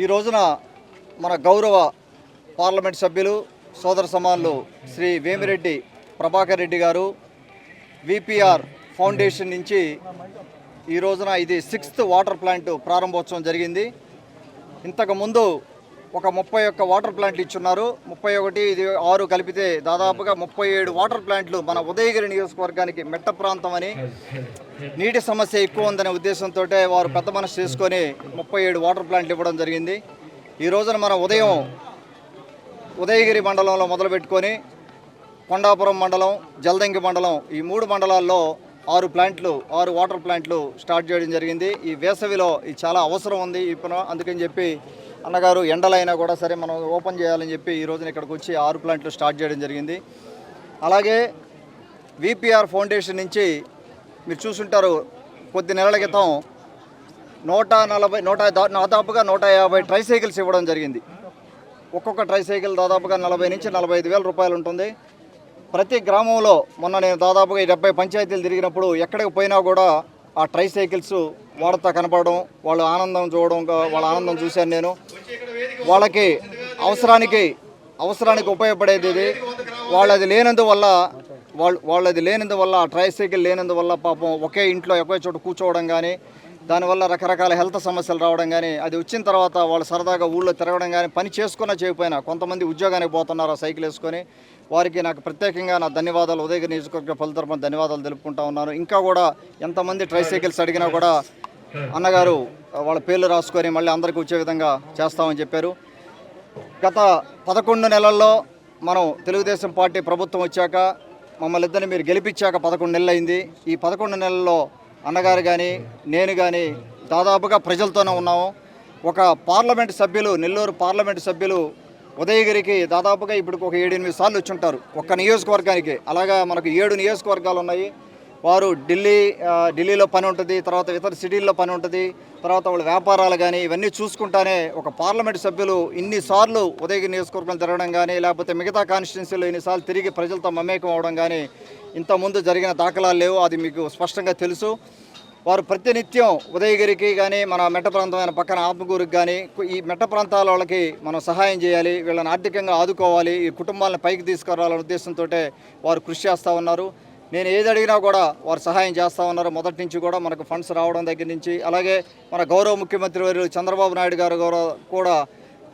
ఈ రోజున మన గౌరవ పార్లమెంట్ సభ్యులు సోదర సమానులు శ్రీ వేమిరెడ్డి ప్రభాకర్ రెడ్డి గారు విపిఆర్ ఫౌండేషన్ నుంచి ఈ రోజున ఇది సిక్స్త్ వాటర్ ప్లాంట్ ప్రారంభోత్సవం జరిగింది. ఇంతకుముందు ఒక ముప్పై ఒక్క వాటర్ ప్లాంట్లు ఇచ్చున్నారు. ముప్పై ఒకటి ఇది ఆరు కలిపితే దాదాపుగా ముప్పై ఏడు వాటర్ ప్లాంట్లు మన ఉదయగిరి నియోజకవర్గానికి మెట్ట ప్రాంతం అని నీటి సమస్య ఎక్కువ ఉందనే ఉద్దేశంతో వారు పెద్ద మనసు చేసుకొని ముప్పై ఏడు వాటర్ ప్లాంట్లు ఇవ్వడం జరిగింది. ఈ రోజున మన ఉదయం ఉదయగిరి మండలంలో మొదలుపెట్టుకొని కొండాపురం మండలం జల్దంగి మండలం ఈ మూడు మండలాల్లో ఆరు ప్లాంట్లు ఆరు వాటర్ ప్లాంట్లు స్టార్ట్ చేయడం జరిగింది. ఈ వేసవిలో ఇది చాలా అవసరం ఉంది. ఇప్పుడు అందుకని చెప్పి అన్నగారు ఎండలైనా కూడా సరే మనం ఓపెన్ చేయాలని చెప్పి ఈ రోజున ఇక్కడికి వచ్చి ఆరు ప్లాంట్లు స్టార్ట్ చేయడం జరిగింది. అలాగే విపిఆర్ ఫౌండేషన్ నుంచి మీరు చూసుంటారు కొద్ది నెలల క్రితం నూట నలభై నూట దాదాపుగా నూట యాభై ట్రైసైకిల్స్ ఇవ్వడం జరిగింది. ఒక్కొక్క ట్రైసైకిల్ దాదాపుగా నలభై నుంచి నలభై ఐదు వేల రూపాయలు ఉంటుంది. ప్రతి గ్రామంలో మొన్న నేను దాదాపుగా ఈ డెబ్బై పంచాయతీలు తిరిగినప్పుడు ఎక్కడికి పోయినా కూడా ఆ ట్రైసైకిల్స్ వాడతా కనపడడం వాళ్ళు ఆనందం చూడడం వాళ్ళ ఆనందం చూశాను నేను. వాళ్ళకి అవసరానికి అవసరానికి ఉపయోగపడేది ఇది. వాళ్ళది లేనందువల్ల వాళ్ళు వాళ్ళది లేనందువల్ల ఆ ట్రైసైకిల్ లేనందువల్ల పాపం ఒకే ఇంట్లో ఒకే చోట కూర్చోవడం కానీ దానివల్ల రకరకాల హెల్త్ సమస్యలు రావడం కానీ అది వచ్చిన తర్వాత వాళ్ళు సరదాగా ఊళ్ళో తిరగడం కానీ పని చేసుకున్నా చేయకపోయినా కొంతమంది ఉద్యోగానికి పోతున్నారు ఆ సైకిల్ వేసుకొని. వారికి నాకు ప్రత్యేకంగా నా ధన్యవాదాలు. ఉదయగిరి నియోజకవర్గ ఫల ధన్యవాదాలు తెలుపుకుంటా ఉన్నాను. ఇంకా కూడా ఎంతమంది ట్రైసైకిల్స్ అడిగినా కూడా అన్నగారు వాళ్ళ పేర్లు రాసుకొని మళ్ళీ అందరికీ వచ్చే విధంగా చేస్తామని చెప్పారు. గత పదకొండు నెలల్లో మనం తెలుగుదేశం పార్టీ ప్రభుత్వం వచ్చాక మమ్మల్ని ఇద్దరిని మీరు గెలిపించాక పదకొండు నెలలు అయింది. ఈ పదకొండు నెలల్లో అన్నగారు కానీ నేను కానీ దాదాపుగా ప్రజలతోనే ఉన్నాము. ఒక పార్లమెంట్ సభ్యులు నెల్లూరు పార్లమెంట్ సభ్యులు ఉదయగిరికి దాదాపుగా ఇప్పుడు ఒక ఏడు ఎనిమిది సార్లు వచ్చి ఉంటారు. ఒక్క నియోజకవర్గానికి. అలాగా మనకు ఏడు నియోజకవర్గాలు ఉన్నాయి. వారు ఢిల్లీ ఢిల్లీలో పని ఉంటుంది తర్వాత ఇతర సిటీల్లో పని ఉంటుంది తర్వాత వాళ్ళ వ్యాపారాలు కానీ ఇవన్నీ చూసుకుంటానే ఒక పార్లమెంట్ సభ్యులు ఇన్నిసార్లు ఉదయగిరి నియోజకవర్గం తిరగడం కానీ లేకపోతే మిగతా కాన్స్టిట్యున్సీలో ఇన్నిసార్లు తిరిగి ప్రజలతో మమేకం అవడం కానీ ఇంతకుముందు జరిగిన దాఖలాలు లేవు అది మీకు స్పష్టంగా తెలుసు. వారు ప్రతినిత్యం ఉదయగిరికి కానీ మన మెట్ట ప్రాంతమైన పక్కన ఆత్మకూరుకి కానీ ఈ మెట్ట ప్రాంతాల వాళ్ళకి మనం సహాయం చేయాలి వీళ్ళని ఆర్థికంగా ఆదుకోవాలి ఈ కుటుంబాలను పైకి తీసుకురావాలనే ఉద్దేశంతో వారు కృషి చేస్తూ ఉన్నారు. నేను ఏది అడిగినా కూడా వారు సహాయం చేస్తూ ఉన్నారు. మొదటి నుంచి కూడా మనకు ఫండ్స్ రావడం దగ్గర నుంచి. అలాగే మన గౌరవ ముఖ్యమంత్రి వారు చంద్రబాబు నాయుడు గారు కూడా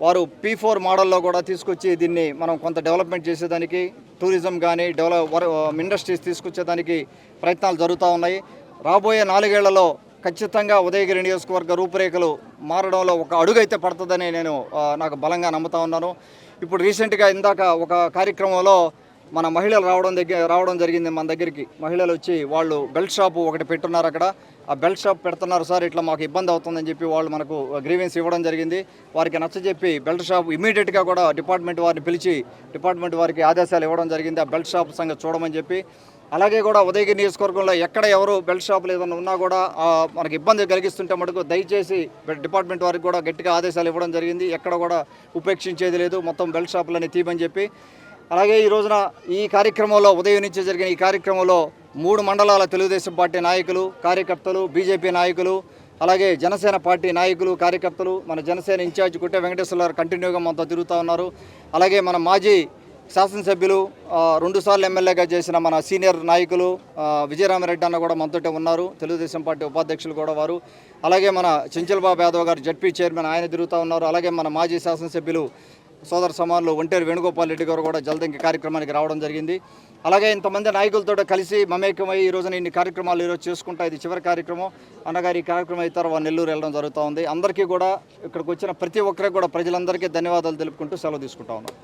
వారు పీ ఫోర్ మోడల్లో కూడా తీసుకొచ్చి దీన్ని మనం కొంత డెవలప్మెంట్ చేసేదానికి టూరిజం కానీ డెవలప్ ఇండస్ట్రీస్ తీసుకొచ్చేదానికి ప్రయత్నాలు జరుగుతూ ఉన్నాయి. రాబోయే నాలుగేళ్ళలో ఖచ్చితంగా ఉదయగిరి నియోజకవర్గ రూపురేఖలు మారడంలో ఒక అడుగు అయితే పడుతుందని నేను నాకు బలంగా నమ్ముతా ఉన్నాను. ఇప్పుడు రీసెంట్గా ఇందాక ఒక కార్యక్రమంలో మన మహిళలు రావడం దగ్గర రావడం జరిగింది మన దగ్గరికి. మహిళలు వచ్చి వాళ్ళు బెల్ట్ షాప్ ఒకటి పెట్టున్నారు అక్కడ. ఆ బెల్ట్ షాప్ పెడుతున్నారు సార్ ఇట్లా మాకు ఇబ్బంది అవుతుందని చెప్పి వాళ్ళు మనకు గ్రీవెన్స్ ఇవ్వడం జరిగింది. వారికి నచ్చజెప్పి బెల్ట్ షాప్ ఇమీడియట్గా కూడా డిపార్ట్మెంట్ వారిని పిలిచి డిపార్ట్మెంట్ వారికి ఆదేశాలు ఇవ్వడం జరిగింది. ఆ బెల్ట్ షాప్ సంగతి చూడమని చెప్పి. అలాగే కూడా ఉదయగిరి నియోజకవర్గంలో ఎక్కడ ఎవరు బెల్ట్ షాపులు ఏదైనా ఉన్నా కూడా మనకు మనకి ఇబ్బంది కలిగిస్తుంటే మటుకు దయచేసి డిపార్ట్మెంట్ వారికి కూడా గట్టిగా ఆదేశాలు ఇవ్వడం జరిగింది. ఎక్కడ కూడా ఉపేక్షించేది లేదు. మొత్తం బెల్ట్ షాపులని తీయమని చెప్పి. అలాగే ఈ రోజున ఈ కార్యక్రమంలో ఉదయం నుంచి జరిగిన ఈ కార్యక్రమంలో మూడు మండలాల తెలుగుదేశం పార్టీ నాయకులు కార్యకర్తలు బీజేపీ నాయకులు అలాగే జనసేన పార్టీ నాయకులు కార్యకర్తలు మన జనసేన ఇన్ఛార్జ్ కుట్టే వెంకటేశ్వర కంటిన్యూగా మనతో తిరుగుతూ ఉన్నారు. అలాగే మన మాజీ శాసనసభ్యులు రెండుసార్లు ఎమ్మెల్యేగా చేసిన మన సీనియర్ నాయకులు విజయరామరెడ్డి అన్న కూడా మనతోటే ఉన్నారు. తెలుగుదేశం పార్టీ ఉపాధ్యక్షులు కూడా వారు. అలాగే మన చెంచల్బాబు యాదవ్ గారు జడ్పీ చైర్మన్ ఆయన తిరుగుతూ ఉన్నారు. అలాగే మన మాజీ శాసనసభ్యులు సోదర సమానులు ఒంటేరు వేణుగోపాల్ రెడ్డి గారు కూడా జలదంకి కార్యక్రమానికి రావడం జరిగింది. అలాగే ఇంతమంది నాయకులతో కలిసి మమేకమై ఈ రోజున ఇన్ని కార్యక్రమాలు ఈరోజు చేసుకుంటా ఇది చివరి కార్యక్రమం. అన్నగారు ఈ కార్యక్రమం అయితే తర్వాత నెల్లూరు వెళ్ళడం జరుగుతూ ఉంది. అందరికీ కూడా ఇక్కడికి వచ్చిన ప్రతి ఒక్కరికి కూడా ప్రజలందరికీ ధన్యవాదాలు తెలుపుకుంటూ సెలవు తీసుకుంటా ఉన్నాం.